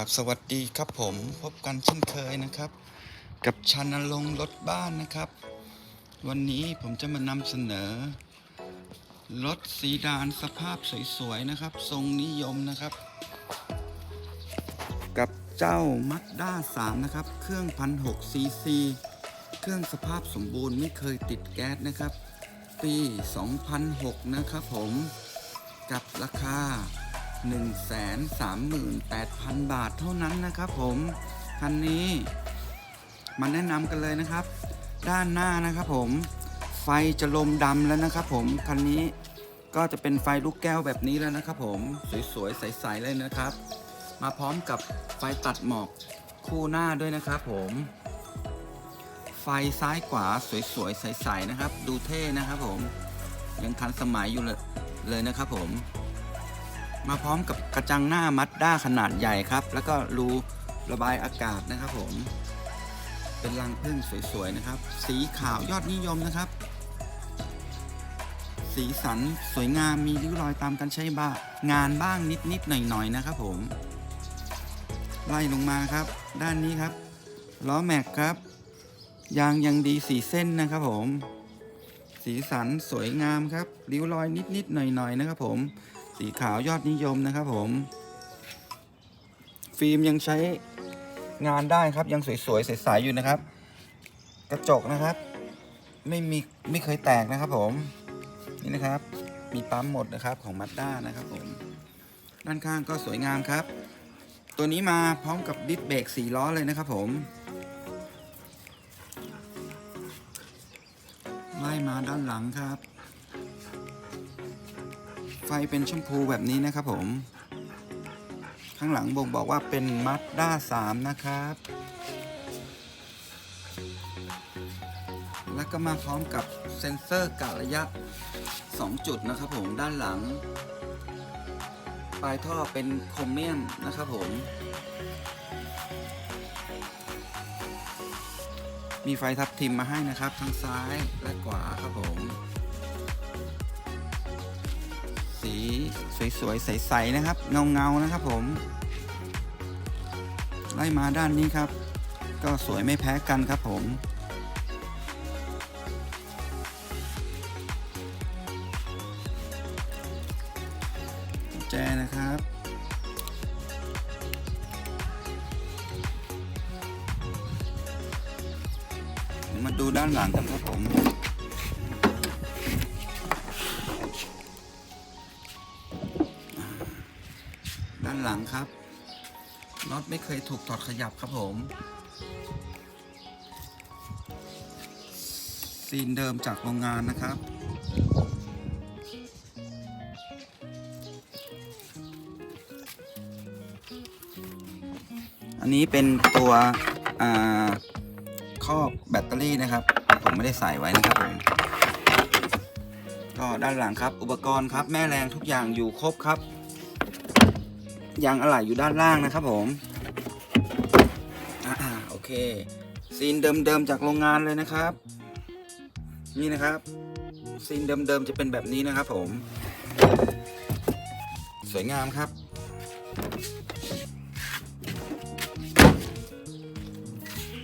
กับสวัสดีครับผมพบกันเช่นเคยนะครับ กับชันลงรถบ้านนะครับ วันนี้ผมจะมานำเสนอ รถสีดานสภาพสวยๆนะครับ ทรงนิยมนะครับ กับเจ้ามั d ด้า3นะครับ เครื่องพันหกซีซีเครื่องสภาพสมบูรณ์ไม่เคยติดแก๊สนะครับ ปี 2006 นะครับผมกับราคา 138,000 บาทเท่านั้นนะครับผมคันนี้มาแนะนำกันเลยนะครับ ด้านหน้านะครับผมไฟจะลมดำแล้วนะครับผมคันนี้ก็จะเป็นไฟลูกแก้วแบบนี้แล้วนะครับผมสวยๆใสๆเลยนะครับ มาพร้อมกับไฟตัดหมอกคู่หน้าด้วยนะครับผมไฟซ้ายขวาสวยๆใสๆนะครับ ดูเท่นะครับผมยังทันสมัยอยู่เลยเลยนะครับผม มาพร้อมกับกระจังหน้ามัดด้าขนาดใหญ่ครับ แล้วก็รูระบายอากาศนะครับผม เป็นรังพึ่งสวยๆนะครับ สีขาวยอดนิยมนะครับ สีสันสวยงามมีริ้วรอยตามการใช้บ้างานบ้างนิดๆหน่อยๆนะครับผม ไล่ลงมาครับ ด้านนี้ครับล้อแม็กครับ ยางยังดีสีเส้นนะครับผม สีสันสวยงามครับ ริ้วรอยนิดๆหน่อยๆนะครับผม สีขาวยอดนิยมนะครับผม ฟิล์มยังใช้งานได้ครับ ยังสวยๆใสๆอยู่นะครับ กระจกนะครับ ไม่มีไม่เคยแตกนะครับผม นี่นะครับ มีปั๊มหมดนะครับของมัดด้านะครับผม ด้านข้างก็สวยงามครับ ตัวนี้มาพร้อมกับดิสเบรกสี่ล้อเลยนะครับผมไล่มาด้านหลังครับ ไฟเป็นชมพูแบบนี้นะครับผม ข้างหลังบ่งบอกว่าเป็นมัดด้า3นะครับ แล้วก็มาพร้อมกับเซ็นเซอร์กะระยะ 2 จุดนะครับผมด้านหลัง ปลายท่อเป็นโครเมียมนะครับผม มีไฟทับทิมมาให้นะครับ ทั้งซ้ายและขวาครับผม สีสวยๆใสๆนะครับ เงาๆนะครับผม ไล่มาด้านนี้ครับ ก็สวยไม่แพ้กันครับผมแจนะครับมาดูด้านหลังกันครับผม นหลังครับน็อตไม่เคยถูกถอดขยับครับผมซีนเดิมจากโรงงานนะครับ อันนี้เป็นตัวครอบแบตเตอรี่นะครับ ผมไม่ได้ใส่ไว้นะครับผมก็ด้านหลังครับ อุปกรณ์ครับ แม่แรงทุกอย่างอยู่ครบครับ ยางอะไหล่อยู่ด้านล่างนะครับผมอ่าโอเค ซีนเดิมๆจากโรงงานเลยนะครับ นี่นะครับ ซีนเดิมๆจะเป็นแบบนี้นะครับผม สวยงามครับ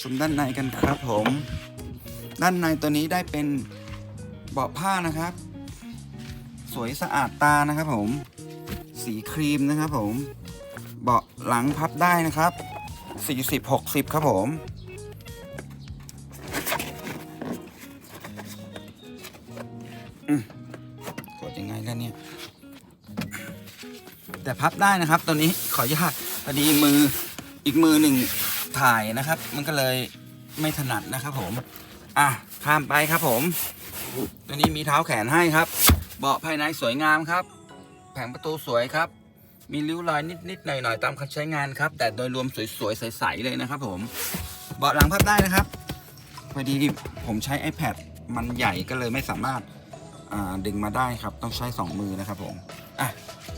ชมด้านในกันครับผม ด้านในตัวนี้ได้เป็นเบาะผ้านะครับ สวยสะอาดตานะครับผม สีครีมนะครับผม เบาะหลังพับได้นะครับ 40 60 ครับผม กดยังไงแล้วเนี่ย แต่พับได้นะครับตัวนี้ขออนุญาตพอดีมืออีกมือหนึ่งถ่ายนะครับ มันก็เลยไม่ถนัดนะครับผม อะ ข้ามไปครับผม ตัวนี้มีเท้าแขนให้ครับ เบาะภายในสวยงามครับ ผงประตูสวยครับ มีริ้วรอยนิดๆหน่อยๆตามการใช้งานครับ แต่โดยรวมสวยๆใสๆเลยนะครับ ผม เบาะหลังพับได้นะครับพอดีผมใช้ iPad มันใหญ่ก็เลยไม่สามารถดึงมาได้ครับ ต้องใช้ 2 มือนะครับผมอะ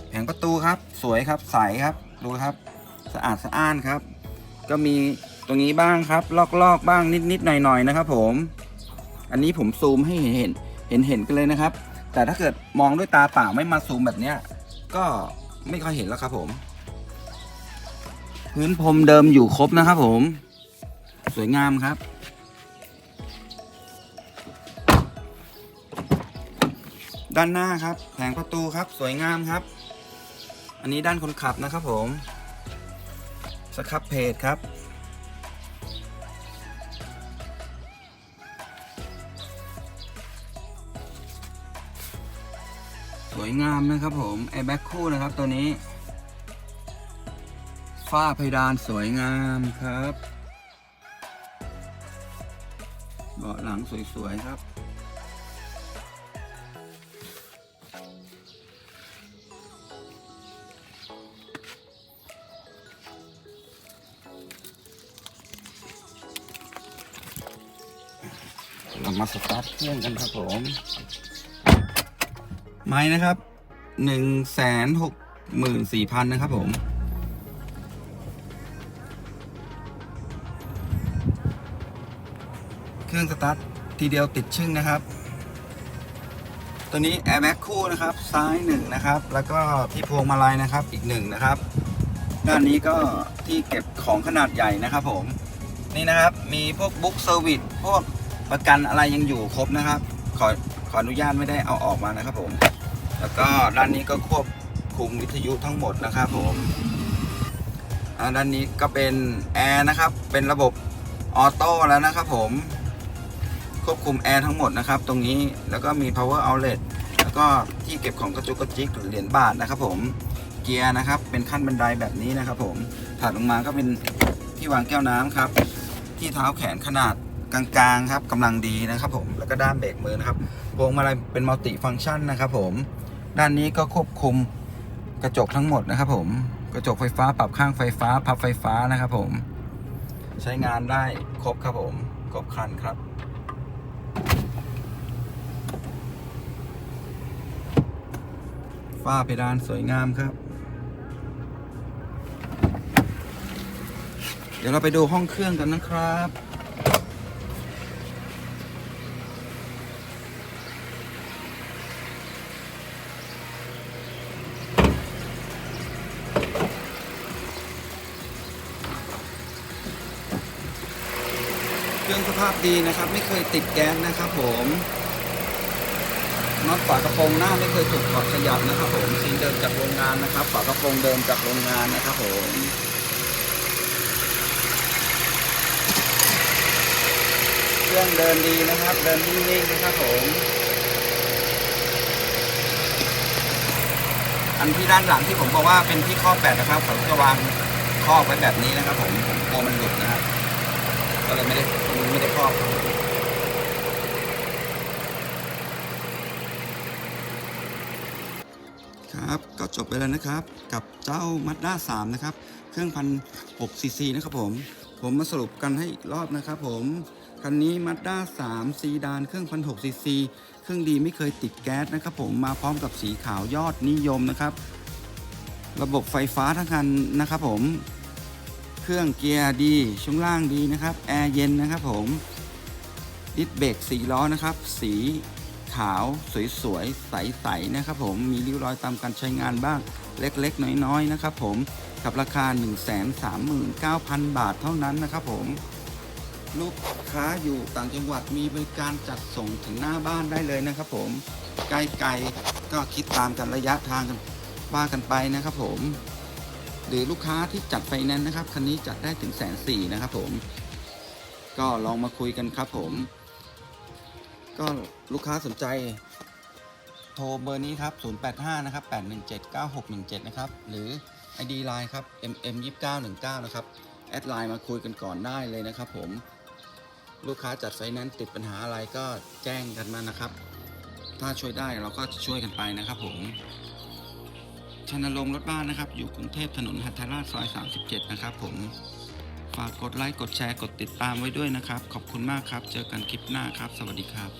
แผงประตูครับ สวยครับใสครับดูครับ สะอาดสะอ้านครับ ก็มีตรงนี้บ้างครับ ลอกๆบ้างนิดๆหน่อยๆนะครับ ผม อันนี้ผมซูมให้เห็นเห็นเห็นเห็นกันเลยนะครับ แต่ถ้าเกิดมองด้วยตาเปล่าไม่มาซูมแบบเนี้ย ก็ไม่ค่อยเห็นแล้วครับผม พื้นพรมเดิมอยู่ครบนะครับผม สวยงามครับ ด้านหน้าครับ แผงประตูครับ สวยงามครับ อันนี้ด้านคนขับนะครับผมสครับเพจครับ วยงามนะครับผมไอแบ็คคู่นะครับตัวนี้ ฝ้าเพดานสวยงามครับเบาะหลังสวยๆครับ เรามาสตาร์ทเครื่องกันครับผม ไม้นะครับหนึ่งแสนหกหมื่นสี่พันนะครับผมเครื่องสตาร์ททีเดียวติดชึ่งนะครับ ตัวนี้แอร์แบ็กคู่นะครับ ซ้ายหนึ่งนะครับ แล้วก็ที่พวงมาลัยนะครับอีกหนึ่งนะครับ ด้านนี้ก็ที่เก็บของขนาดใหญ่นะครับผม นี่นะครับมีพวกบุ๊กเซอร์วิสพวกประกันอะไรยังอยู่ครบนะครับ ขอขออนุญาตไม่ได้เอาออกมานะครับผม แล้วก็ด้านนี้ก็ควบคุมวิทยุทั้งหมดนะครับผมอ่าด้านนี้ก็เป็นแอร์นะครับ เป็นระบบออโต้แล้วนะครับผมควบคุมแอร์ทั้งหมดนะครับ ตรงนี้แล้วก็มี power outlet แล้วก็ที่เก็บของกระจุกกระจิกหรือเหรียญบาทนะครับผมเกียร์นะครับ เป็นขั้นบันไดแบบนี้นะครับ ผมถัดลงมาก็เป็นที่วางแก้วน้ำครับ ที่เท้าแขนขนาดกลางๆครับกำลังดีนะครับ ผมแล้วก็ด้านเบรกมือนะครับพวงมาลัยเป็นมัลติฟังก์ชันนะครับ ผม ด้านนี้ก็ควบคุมกระจกทั้งหมดนะครับผมกระจกไฟฟ้าปรับข้างไฟฟ้า พับไฟฟ้านะครับผม ใช้งานได้ครบครับผมครบครันครับ ฝ้าเพดานสวยงามครับ เดี๋ยวเราไปดูห้องเครื่องกันนะครับ เครื่อง สภาพดีนะครับ ไม่เคยติดแก๊สนะครับผมน็อตฝากระโปรงหน้าไม่เคยถูกถอดขยับนะครับผมซีนเดิมจากโรงงานนะครับฝากระโปรงเดิมจากโรงงานนะครับผมเครื่องเดินดีนะครับ เดินนิ่งๆนะครับผมอันที่ด้านหลังที่ผมบอกว่าเป็นที่ครอแปดนะครับผมจะวางครอไว้แบบนี้นะครับ ผมผมกลัวมันหลุดนะครับ ก็เลยไม่ได้ไม่ได้ครอบครับ ก็จบไปแล้วนะครับ กับเจ้า Mazda 3นะครับ เครื่องพันหกซีซีนะครับผม ผมมาสรุปกันให้อีกรอบนะครับผม คันนี้ Mazda 3ซีดานเครื่องพันหกซีซีเครื่องดีไม่เคยติดแก๊สนะครับผม มาพร้อมกับสีขาวยอดนิยมนะครับ ระบบไฟฟ้าทั้งคันนะครับผม รื่อง เกียร์ดีช่วงล่างดีนะครับ แอร์เย็นนะครับผมดิสเบรกสีล้อนะครับ สีขาวสวยๆ ใสๆนะครับผมมีริ้วรอยตามการใช้งานบ้างเล็กๆ น้อยๆ นะครับผมกับราคา 139,000 บาทเท่านั้นนะครับผม ลูกค้าอยู่ต่างจังหวัดมีบริการจัดส่งถึงหน้าบ้านได้เลยนะครับผมใกล้ๆก็คิดตามกันระยะทางกันว่ากันไปนะครับผม หรือลูกค้าที่จัดไฟแนนซ์นะครับคันนี้จัดได้ถึงแสนสี่นะครับผม ก็ลองมาคุยกันครับผม ก็ลูกค้าสนใจ โทรเบอร์นี้ครับ 085 นะครับ 817 9617 นะครับ หรือ ID Line ครับ mm 2919นะครับ แอดไลน์มาคุยกันก่อนได้เลยนะครับผมลูกค้าจัดไฟแนนซ์ติดปัญหาอะไรก็แจ้งกันมานะครับ ถ้าช่วยได้เราก็จะช่วยกันไปนะครับผม ชนลงรถบ้านนะครับ อยู่กรุงเทพถนนหัทธราชซอย 37 นะครับผม ฝากกดไลค์ กดแชร์ กดติดตามไว้ด้วยนะครับ ขอบคุณมากครับ เจอกันคลิปหน้าครับ สวัสดีครับ